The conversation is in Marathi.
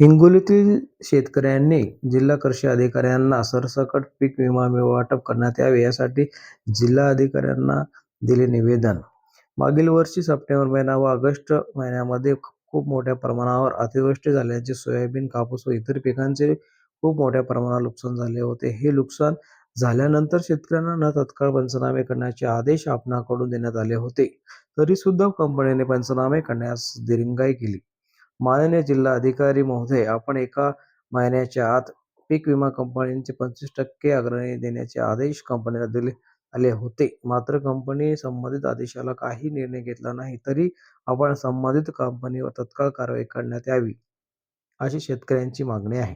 हिंगोलीतील शेतकऱ्यांनी जिल्हा कृषी अधिकाऱ्यांना सरसकट पीक विमा वाटप करण्यात यावे यासाठी जिल्हा अधिकाऱ्यांना दिले निवेदन. मागील वर्षी सप्टेंबर महिना व ऑगस्ट महिन्यामध्ये खूप मोठ्या प्रमाणावर अतिवृष्टी झाल्याचे सोयाबीन कापूस व इतर पिकांचे खूप मोठ्या प्रमाणावर नुकसान झाले होते. हे नुकसान झाल्यानंतर शेतकऱ्यांना न तत्काळ पंचनामे करण्याचे आदेश आपणाकडून देण्यात आले होते. तरी सुद्धा कंपनीने पंचनामे करण्यास दिरंगाई केली. माननीय जिल्हा अधिकारी महोदय आपण एका महिन्याच्या आत पीक विमा कंपन्यांचे पंचवीस टक्के अग्रणी देण्याचे आदेश कंपनीला दिले आले होते. मात्र कंपनी संबंधित आदेशाला काही निर्णय घेतला नाही तरी आपण संबंधित कंपनीवर तत्काळ कारवाई करण्यात यावी अशी शेतकऱ्यांची मागणी आहे.